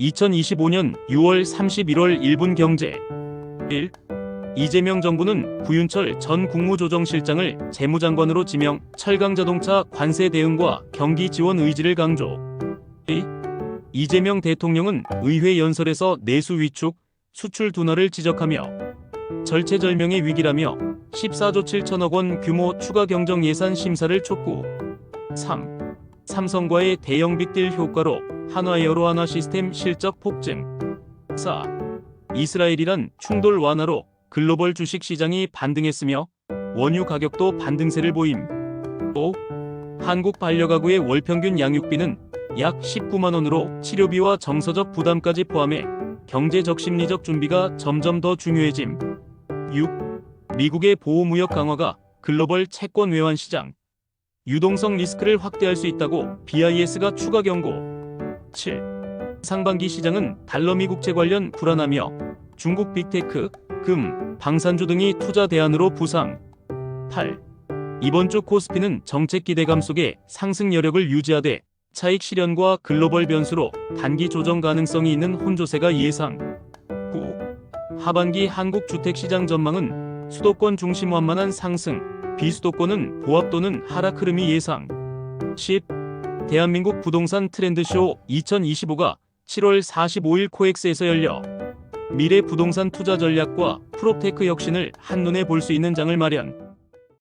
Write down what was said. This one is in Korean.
2025년 6월 31월 1분 경제 1. 이재명 정부는 구윤철 전 국무조정실장을 재무장관으로 지명, 철강자동차 관세 대응과 경기 지원 의지를 강조. 2. 이재명 대통령은 의회 연설에서 내수 위축, 수출 둔화를 지적하며 절체절명의 위기라며 14조 7천억 원 규모 추가 경정 예산 심사를 촉구. 3. 삼성과의 대형 빅딜 효과로 한화 에어로 한화 시스템 실적 폭증. 4. 이스라엘이란 충돌 완화로 글로벌 주식 시장이 반등했으며 원유 가격도 반등세를 보임. 5. 한국 반려가구의 월 평균 양육비는 약 19만 원으로 치료비와 정서적 부담까지 포함해 경제적 심리적 준비가 점점 더 중요해짐. 6. 미국의 보호무역 강화가 글로벌 채권 외환 시장 유동성 리스크를 확대할 수 있다고 BIS가 추가 경고. 7. 상반기 시장은 달러 미 국채 관련 불안하며 중국 빅테크, 금, 방산주 등이 투자 대안으로 부상. 8. 이번 주 코스피는 정책 기대감 속에 상승 여력을 유지하되 차익 실현과 글로벌 변수로 단기 조정 가능성이 있는 혼조세가 예상. 9. 하반기 한국 주택 시장 전망은 수도권 중심 완만한 상승, 비수도권은 보합 또는 하락 흐름이 예상. 10. 대한민국 부동산 트렌드쇼 2025가 7월 45일 코엑스에서 열려 미래 부동산 투자 전략과 프로테크 혁신을 한눈에 볼 수 있는 장을 마련.